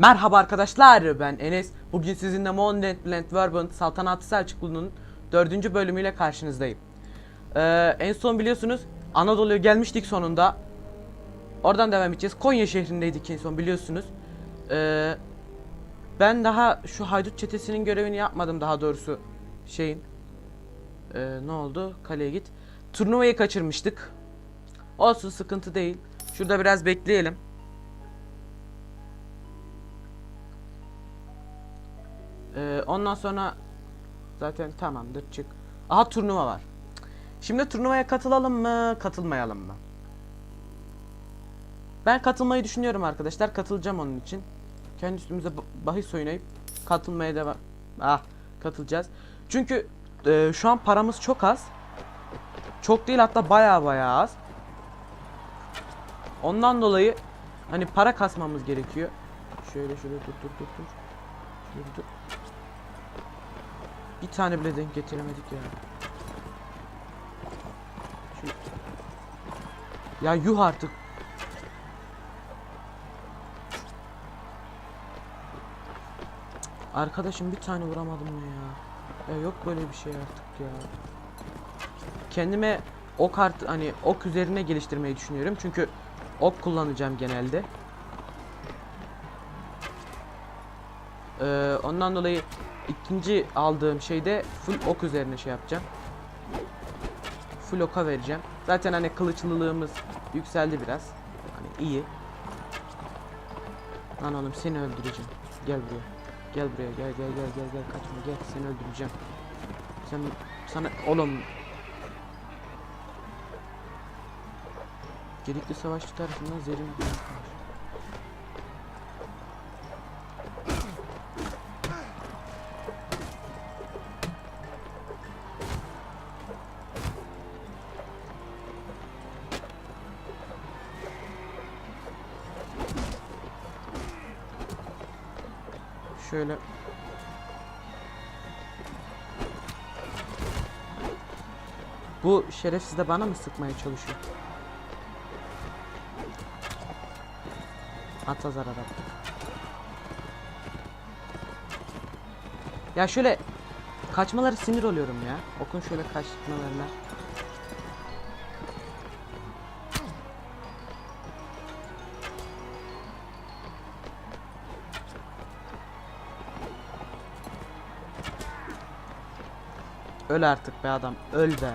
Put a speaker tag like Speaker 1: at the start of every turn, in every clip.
Speaker 1: Merhaba arkadaşlar ben Enes. Bugün sizinle Mondet Blend Verbant Saltanatı Selçuklu'nun dördüncü bölümüyle karşınızdayım. Ee, en son biliyorsunuz Anadolu'ya gelmiştik sonunda. Oradan devam edeceğiz. Konya şehrindeydik en son biliyorsunuz. Ee, ben daha şu haydut çetesinin görevini yapmadım daha doğrusu şeyin. Ee, ne oldu? Kaleye git. Turnuvayı kaçırmıştık. Olsun sıkıntı değil. Şurada biraz bekleyelim. Ee, ondan sonra zaten tamamdır çık. Aha turnuva var. Şimdi turnuvaya katılalım mı, katılmayalım mı? Ben katılmayı düşünüyorum arkadaşlar. Katılacağım onun için. Kendi üstümüze ba- bahis oynayıp katılmaya devam. Ah, katılacağız. Çünkü e, şu an paramız çok az. Çok değil hatta baya baya az. Ondan dolayı hani para kasmamız gerekiyor. Şöyle şöyle dur dur dur dur. Şöyle dur. Bir tane bile denk getiremedik ya. Şu... Ya yuh artık. Arkadaşım bir tane vuramadım mı ya? Ya yok böyle bir şey artık ya. Kendime ok art hani ok üzerine geliştirmeyi düşünüyorum çünkü ok kullanacağım genelde. Ee, ondan dolayı ikinci aldığım şeyde full ok üzerine şey yapacağım. Full oka vereceğim. Zaten hani kılıçlılığımız yükseldi biraz. Hani iyi. Lan oğlum seni öldüreceğim. Gel buraya. Gel buraya gel gel gel gel gel kaçma gel seni öldüreceğim. Sen sana oğlum Gedikli savaşçı tarafından zehrin Şöyle Bu şerefsiz de bana mı sıkmaya çalışıyor? Atla zarar attık. Ya şöyle kaçmaları sinir oluyorum ya. Okun şöyle kaçmalarına. Öl artık be adam. Öl be.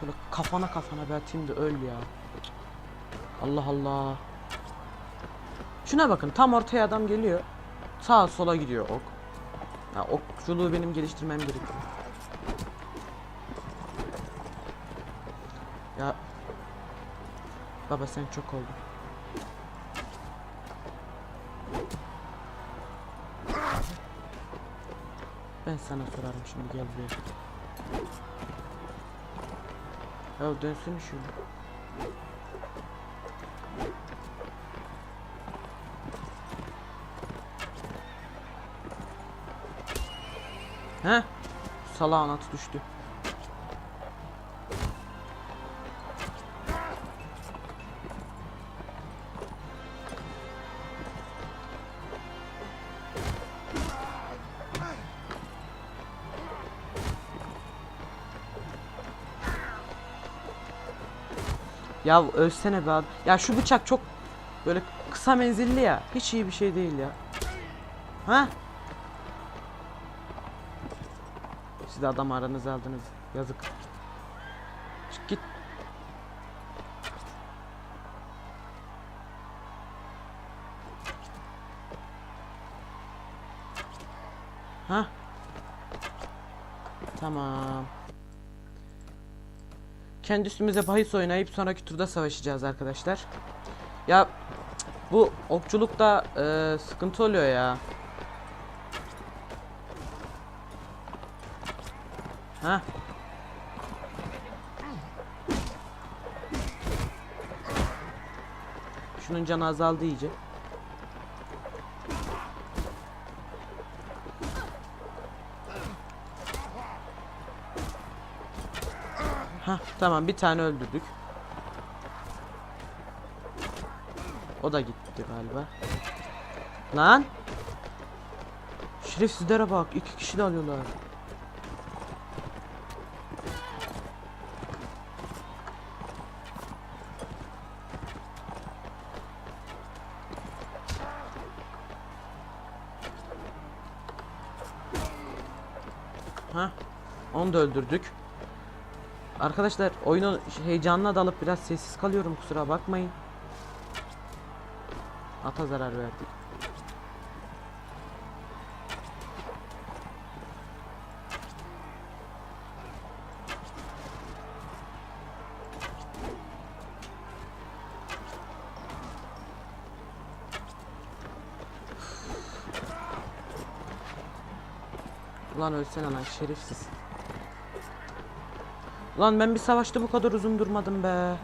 Speaker 1: Şöyle kafana kafana be atayım da öl ya. Allah Allah. Şuna bakın tam ortaya adam geliyor. Sağa sola gidiyor ok. Ya okçuluğu benim geliştirmem gerekiyor. Ya Baba sen çok oldun. Ben sana sorarım şimdi gel buraya. Ya dönsün şunu. He? Salağın atı düştü. Ya ölsene be adam. Ya şu bıçak çok böyle kısa menzilli ya. Hiç iyi bir şey değil ya. Ha? Siz de adam aranıza aldınız. Yazık. Çık git. Ha? Tamam. Kendi üstümüze bahis oynayıp sonraki turda savaşacağız arkadaşlar. Ya bu okçulukta e, sıkıntı oluyor ya. Ha? Şunun canı azaldı iyice. Tamam bir tane öldürdük. O da gitti galiba. Lan. Şerefsizlere bak. iki kişi de alıyorlar. Ha, onu da öldürdük. Arkadaşlar oyunu heyecanına dalıp biraz sessiz kalıyorum kusura bakmayın. Ata zarar verdik. Ulan ölsene lan şerefsiz. Ulan ben bir savaşta bu kadar uzun durmadım be.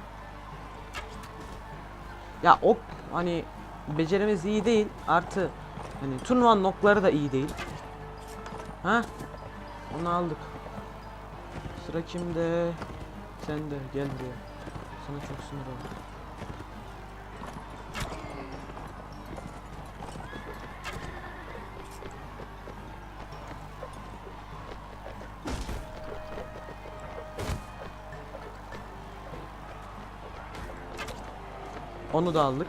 Speaker 1: Ya ok hani becerimiz iyi değil artı hani turnuvanın okları da iyi değil. Ha? Onu aldık. Sıra kimde? Sen de gel buraya. Sana çok sinir oldum. Onu da aldık.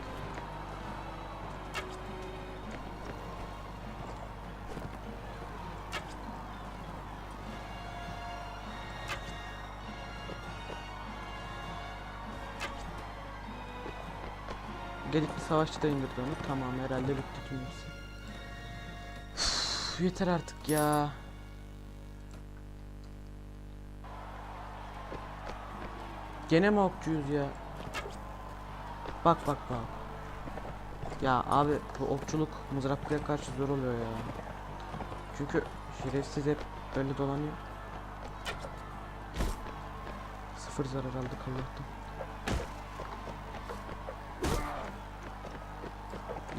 Speaker 1: Gedikli savaşçı da indirdi onu. Tamam herhalde bitti tüm yeter artık ya. Gene mi okçuyuz ya? Bak bak bak. Ya abi bu okçuluk mızraklıya karşı zor oluyor ya. Çünkü şerefsiz hep böyle dolanıyor. Sıfır zarar aldık Allah'tan.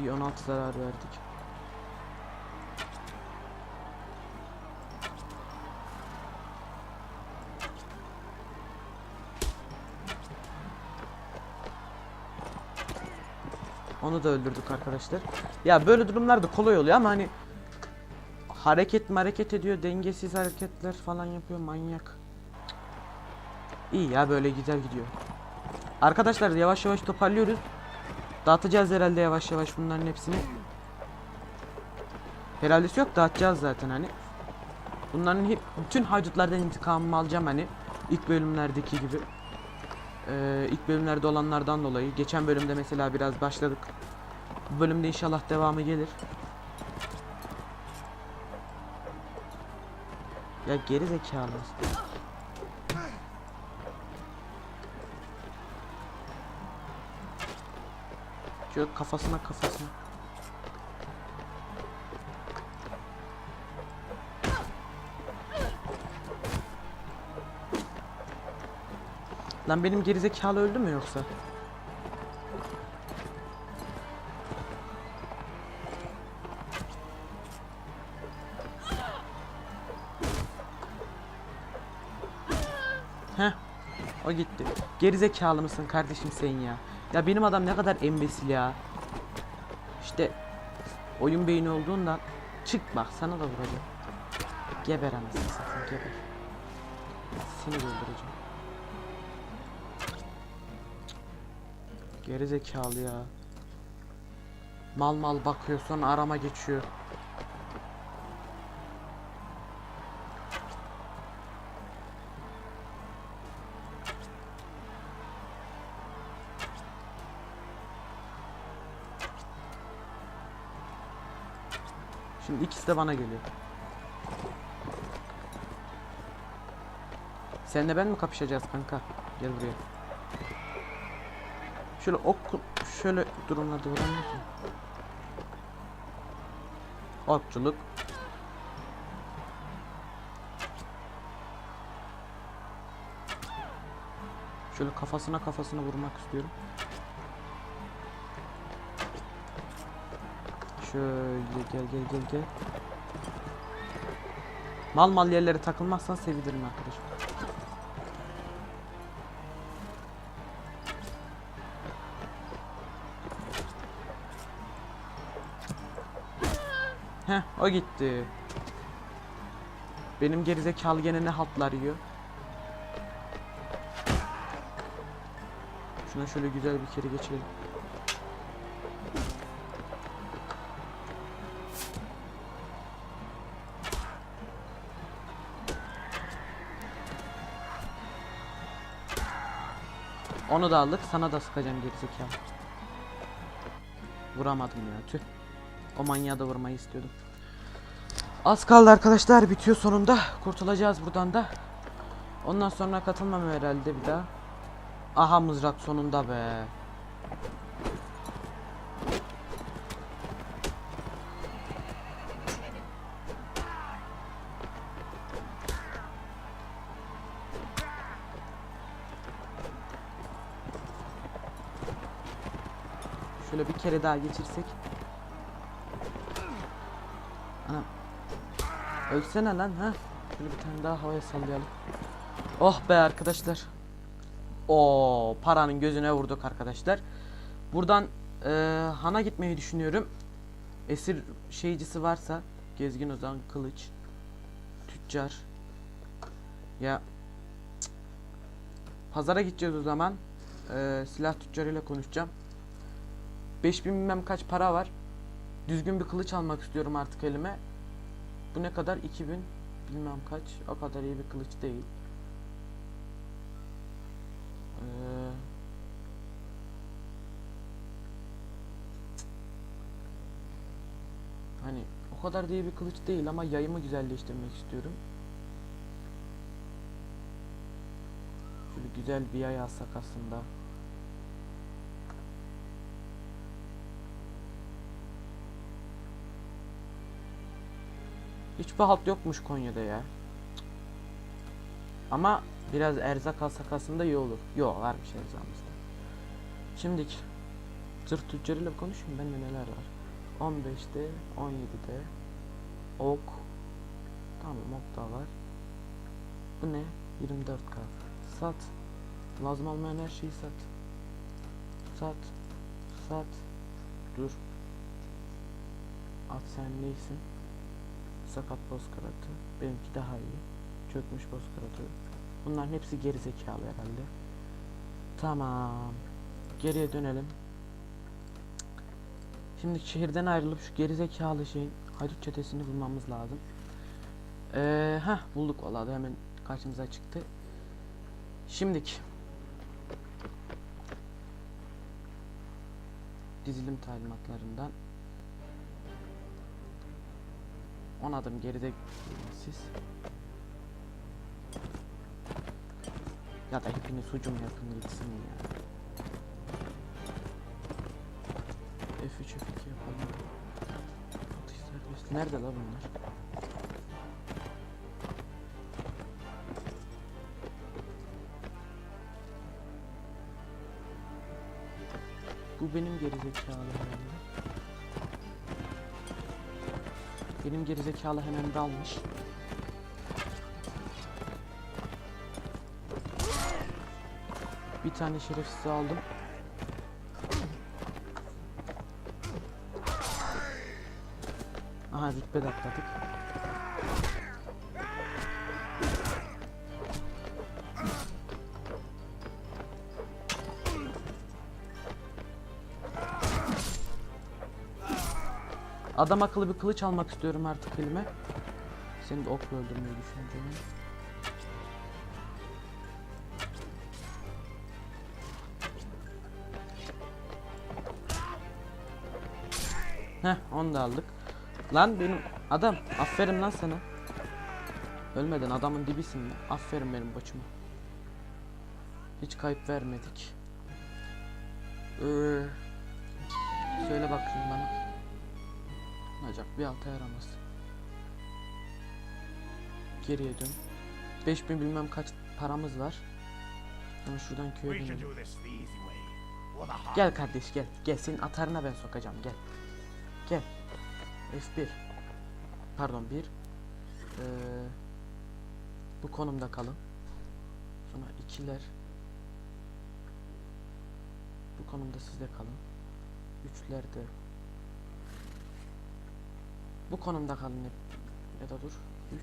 Speaker 1: Bir 16 zarar verdik. Onu da öldürdük arkadaşlar. Ya böyle durumlarda kolay oluyor ama hani hareket hareket ediyor, dengesiz hareketler falan yapıyor manyak. İyi ya böyle güzel gidiyor. Arkadaşlar yavaş yavaş toparlıyoruz. Dağıtacağız herhalde yavaş yavaş bunların hepsini. Herhalde yok dağıtacağız zaten hani. Bunların hep bütün haydutlardan intikamımı alacağım hani. ilk bölümlerdeki gibi. Ee, ilk bölümlerde olanlardan dolayı. Geçen bölümde mesela biraz başladık. Bu bölümde inşallah devamı gelir. Ya geri zekalı. Şöyle kafasına kafasına. Lan benim gerizekalı öldü mü yoksa? Gitti. Gerizekalı mısın kardeşim sen ya? Ya benim adam ne kadar embesil ya. İşte oyun beyni olduğundan çık bak sana da vuracağım. Geber anasını satayım geber. Seni öldüreceğim. Geri zekalı ya. Mal mal bakıyor sonra arama geçiyor. İkisi de bana geliyor. Senle ben mi kapışacağız kanka? Gel buraya. Şöyle ok şöyle durumlarda vuramıyorsun. Okçuluk. Şöyle kafasına kafasına vurmak istiyorum. Şöyle gel gel gel gel. Mal mal yerlere takılmazsan sevinirim arkadaşım. Heh o gitti. Benim gerizekalı gene ne haltlar yiyor. Şuna şöyle güzel bir kere geçelim. Onu da aldık. Sana da sıkacağım gerizekalı. Vuramadım ya. Tüh. O manyağı da vurmayı istiyordum. Az kaldı arkadaşlar. Bitiyor sonunda. Kurtulacağız buradan da. Ondan sonra katılmam herhalde bir daha. Aha mızrak sonunda be. Şöyle bir kere daha geçirsek. Ana. Ölsene lan ha. Şöyle bir tane daha havaya sallayalım. Oh be arkadaşlar. O paranın gözüne vurduk arkadaşlar. Buradan eee Han'a gitmeyi düşünüyorum. Esir şeycisi varsa Gezgin Ozan Kılıç Tüccar Ya. Pazara gideceğiz o zaman. Eee, silah tüccarıyla konuşacağım. 5000 bilmem kaç para var. Düzgün bir kılıç almak istiyorum artık elime. Bu ne kadar? 2000 bilmem kaç. O kadar iyi bir kılıç değil. Ee, hani o kadar da iyi bir kılıç değil ama yayımı güzelleştirmek istiyorum. Şöyle güzel bir yay alsak aslında. Hiçbir halt yokmuş Konya'da ya. Ama biraz erzak alsak aslında iyi olur. Yok varmış erzağımızda. Şimdiki zırh tüccarıyla konuşayım bende neler var. 15'te, 17'de ok. Tamam ok da var. Bu ne? 24k. Sat. Lazım olmayan her şeyi sat. Sat. Sat. Dur. At sen neysin? Sakat bozkıratı. Benimki daha iyi. Çökmüş bozkıratı. Bunların hepsi geri zekalı herhalde. Tamam. Geriye dönelim. Şimdi şehirden ayrılıp şu geri zekalı şeyin haydut çetesini bulmamız lazım. Ee, heh bulduk vallahi hemen karşımıza çıktı. Şimdiki dizilim talimatlarından 10 adım geride siz. Ya da hepiniz hücum yapın gitsin ya. F3 F2 yapalım. Nerede la bunlar? Bu benim gerizekalı herhalde. Benim gerizekalı hemen dalmış. Bir tane şerefsiz aldım. Aha rütbe de atladık. Adam akıllı bir kılıç almak istiyorum artık elime. Seni de okla öldürmeyi düşüneceğim. Heh onu da aldık. Lan benim adam aferin lan sana. Ölmeden adamın dibisin. Aferin benim koçuma. Hiç kayıp vermedik. Ee, söyle bakayım bana. Acaba bir alta yaramaz. Geriye dön. 5000 bilmem kaç paramız var. Ama şuradan köye dönelim. Gel kardeş gel. Gel senin atarına ben sokacağım gel. Gel. F1. Pardon 1. Ee, bu konumda kalın. Sonra ikiler. Bu konumda sizde kalın. Üçler de Bu konumda kalın hep. Ya da dur. 3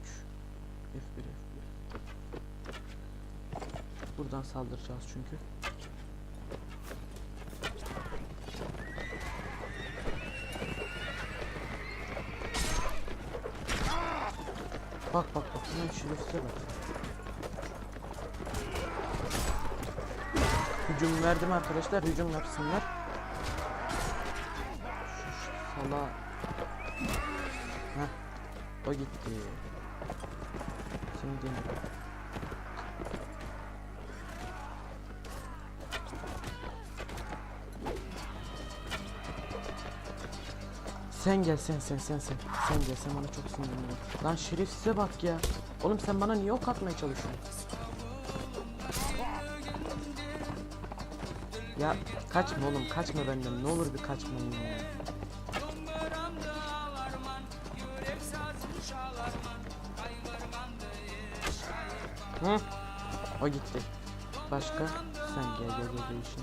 Speaker 1: F1 F1 Buradan saldıracağız çünkü. Bak bak bak. Hemen şerefsize bak. Hücum verdim arkadaşlar. Hücum yapsınlar. O gitti. Şimdi Sen gel sen sen sen sen. Sen gel sen bana çok sinirlendin. Lan şerefsize bak ya. Oğlum sen bana niye ok atmaya çalışıyorsun? Ya kaçma oğlum kaçma benden ne olur bir kaçmayın ya. Hı? O gitti. Başka? Sen gel gel gel gel işin.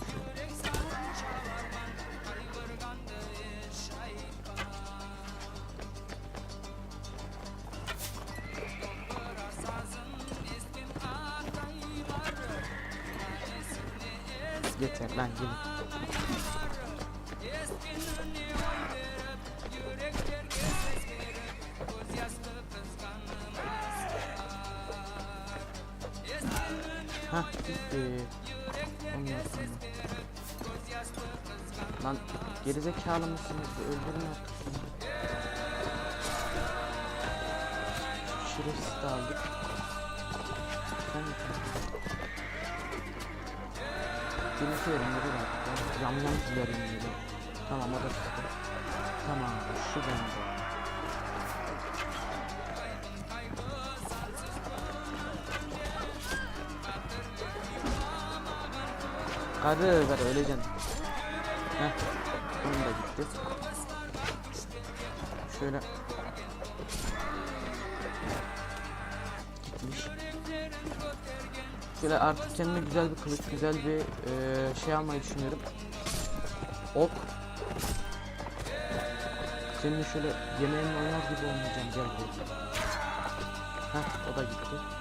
Speaker 1: Yeter lan gelin. Hah gitti. Sonra. Lan gerizekalı mısınız? Öldürün artık şunu. Şerefsiz de aldık. Sen mi Birisi elimleri var. Ben yam yam dilerim böyle. Tamam o da çıktı. Tamam şu bende. Karı ver öleceksin. Heh. Bunun da gitti. Şöyle. Gitmiş. Şöyle artık kendime güzel bir kılıç, güzel bir eee, şey almayı düşünüyorum. Ok. Seninle şöyle yemeğinle oynar gibi oynayacağım gel. Heh o da gitti.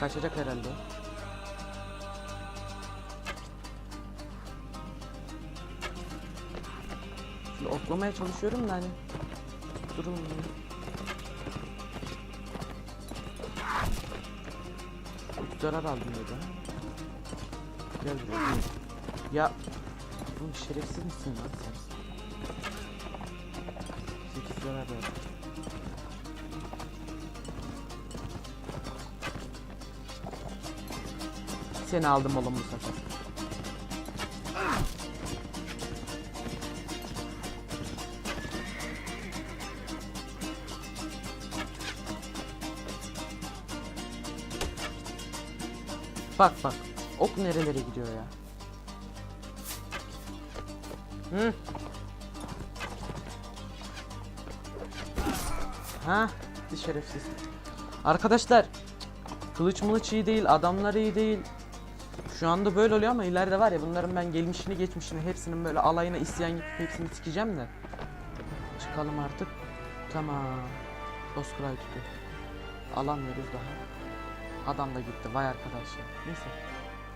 Speaker 1: Kaçacak herhalde. Şimdi oklamaya çalışıyorum da hani. Durun ya. Üç zarar aldım burada. Gel buraya. Ya. Oğlum şerefsiz misin lan sen? 8 zarar verdim. Seni aldım oğlum bu sefer. Bak bak. Ok nerelere gidiyor ya. Hı. Ha, şerefsiz. Arkadaşlar, kılıç mılıç iyi değil, adamlar iyi değil. Şu anda böyle oluyor ama ileride var ya bunların ben gelmişini geçmişini hepsinin böyle alayına isyan yapıp hepsini sikeceğim de. Çıkalım artık. Tamam. Bozkıra'yı tutuyor. Alamıyoruz daha. Adam da gitti. Vay arkadaş ya. Neyse.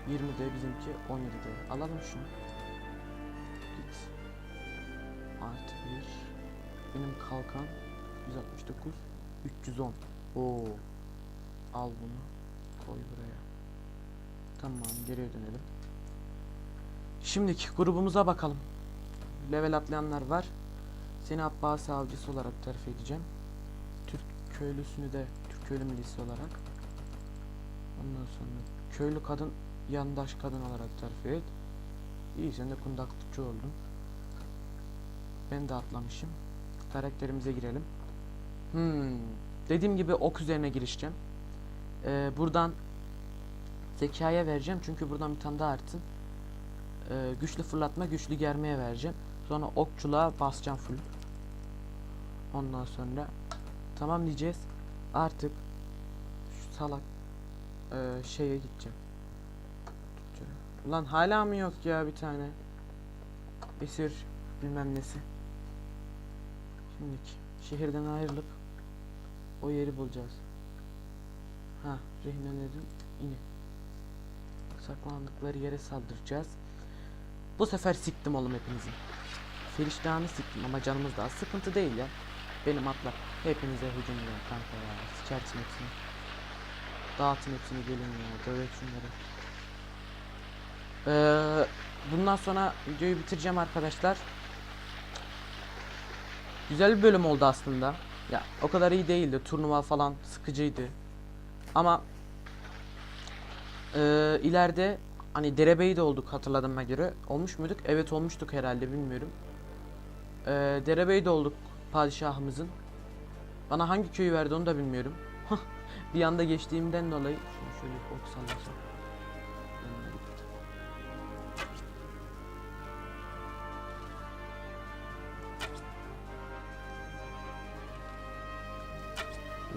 Speaker 1: 20'de bizimki 17'de. Alalım şunu. Git. Artı 1. Benim kalkan 169. 310. Oo. Al bunu. Koy buraya. Tamam geriye dönelim. Şimdiki grubumuza bakalım. Level atlayanlar var. Seni Abbasi avcısı olarak terfi edeceğim. Türk köylüsünü de Türk köylü milisi olarak. Ondan sonra köylü kadın yandaş kadın olarak terfi et. İyi sen de kundaklıkçı oldun. Ben de atlamışım. Karakterimize girelim. Hmm. Dediğim gibi ok üzerine girişeceğim. Ee, buradan zekaya vereceğim çünkü buradan bir tane daha artsın. Ee, güçlü fırlatma, güçlü germeye vereceğim. Sonra okçuluğa basacağım full. Ondan sonra tamam diyeceğiz. Artık şu salak ee, şeye gideceğim. Ulan hala mı yok ya bir tane? esir bilmem nesi. Şimdiki şehirden ayrılıp o yeri bulacağız. Ha, rehinelerin ini. Saklandıkları yere saldıracağız. Bu sefer siktim oğlum hepinizi. Feriştahını siktim ama canımız daha sıkıntı değil ya. Benim atlar hepinize hücum ediyor kanka ya. Sikersin hepsini. Dağıtın hepsini gelin ya. Dövek şunları. Ee, bundan sonra videoyu bitireceğim arkadaşlar. Güzel bir bölüm oldu aslında. Ya o kadar iyi değildi. Turnuva falan sıkıcıydı. Ama ee, ileride hani derebeyi de olduk hatırladığıma göre. Olmuş muyduk? Evet olmuştuk herhalde bilmiyorum. Ee, derebeyi de olduk padişahımızın. Bana hangi köyü verdi onu da bilmiyorum. bir anda geçtiğimden dolayı şunu şöyle ok.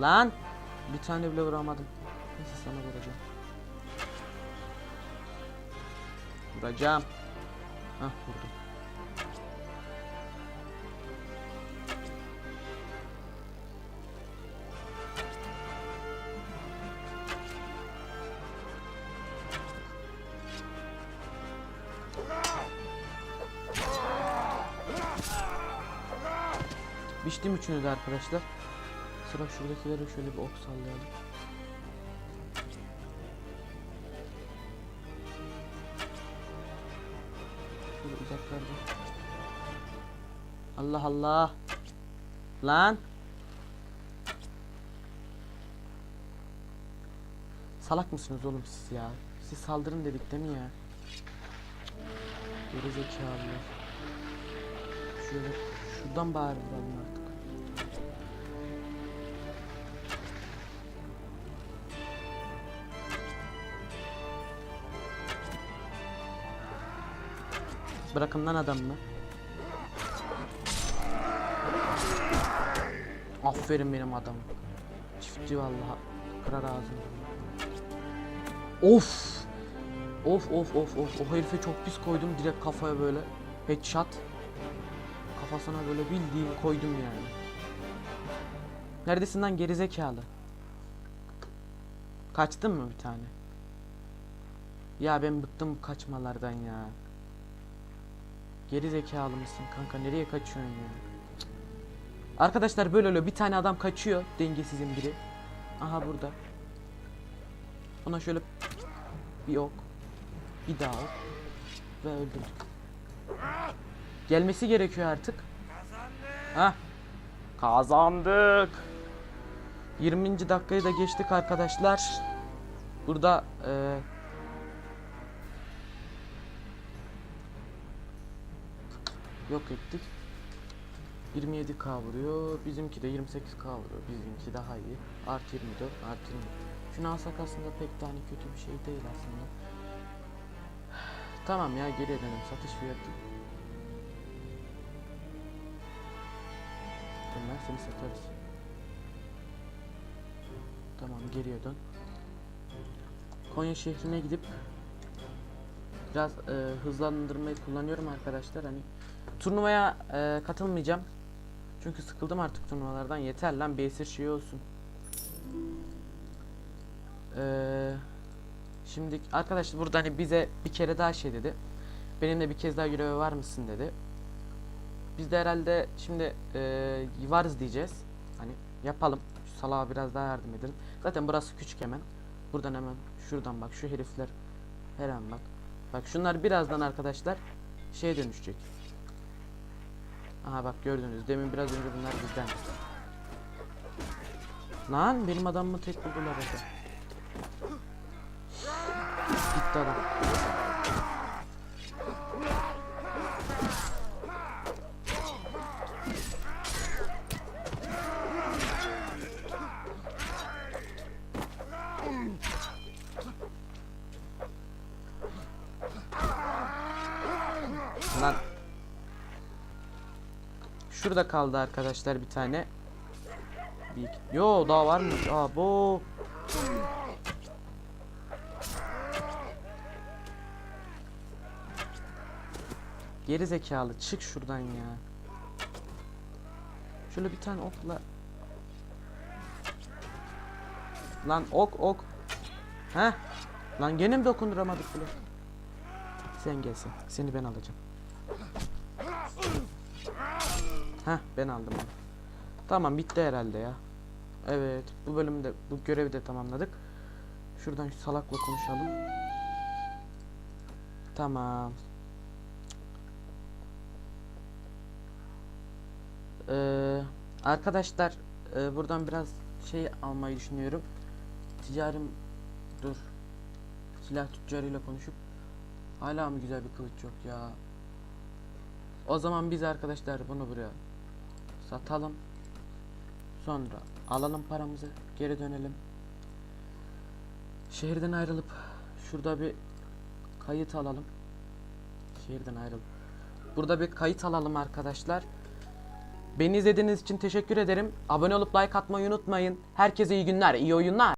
Speaker 1: Lan bir tane bile vuramadım. Neyse sana vuracağım. Vuracağım. Hah vurdum. Biçtim üçünü de arkadaşlar. Sıra şuradakilere şöyle bir ok sallayalım. Allah Allah. Lan. Salak mısınız oğlum siz ya? Siz saldırın dedik değil mi ya? Geri zekalılar. Şöyle şuradan bari artık. Bırakın lan adamı. Aferin benim adamım. Çiftçi vallahi kırar ağzını. Of. Of of of of. O herife çok pis koydum direkt kafaya böyle. Headshot. Kafasına böyle bildiğin koydum yani. Neredesin lan gerizekalı? Kaçtın mı bir tane? Ya ben bıktım kaçmalardan ya. Geri zekalı mısın kanka nereye kaçıyorsun ya? Arkadaşlar böyle oluyor bir tane adam kaçıyor dengesizin biri. Aha burada. Ona şöyle bir ok. Bir daha ok. Ve öldürdük. Gelmesi gerekiyor artık. Ha? Kazandık. 20. dakikayı da geçtik arkadaşlar. Burada eee yok ettik. 27k vuruyor. Bizimki de 28k vuruyor. Bizimki daha iyi. Artı 24, artı 20. Şunu alsak aslında pek de hani kötü bir şey değil aslında. Tamam ya geriye dönelim. Satış fiyatı. Ömer seni satarız. Tamam geriye dön. Konya şehrine gidip biraz e, hızlandırmayı kullanıyorum arkadaşlar hani turnuvaya e, katılmayacağım çünkü sıkıldım artık turnuvalardan. Yeter lan esir şey olsun. Eee şimdi arkadaşlar burada hani bize bir kere daha şey dedi. Benimle bir kez daha göreve var mısın dedi. Biz de herhalde şimdi eee, varız diyeceğiz. Hani yapalım. Şu salağa biraz daha yardım edelim. Zaten burası küçük hemen. Buradan hemen şuradan bak şu herifler. Her an bak. Bak şunlar birazdan arkadaşlar şeye dönüşecek. Aha bak gördünüz. Demin biraz önce bunlar bizden. Lan benim adamımı tek buldular orada. Gitti adam. Şurada kaldı arkadaşlar bir tane. Bir iki- Yo daha var mı? Aa bu. Geri zekalı çık şuradan ya. Şöyle bir tane okla. Lan ok ok. Heh. Lan gene mi dokunduramadık bile? Sen gelsin. Seni ben alacağım. Heh ben aldım onu. Tamam bitti herhalde ya. Evet bu bölümde bu görevi de tamamladık. Şuradan şu salakla konuşalım. Tamam. Ee, arkadaşlar e, buradan biraz şey almayı düşünüyorum. Ticarim dur. Silah tüccarıyla konuşup hala mı güzel bir kılıç yok ya. O zaman biz arkadaşlar bunu buraya satalım. Sonra alalım paramızı, geri dönelim. Şehirden ayrılıp şurada bir kayıt alalım. Şehirden ayrılıp burada bir kayıt alalım arkadaşlar. Beni izlediğiniz için teşekkür ederim. Abone olup like atmayı unutmayın. Herkese iyi günler, iyi oyunlar.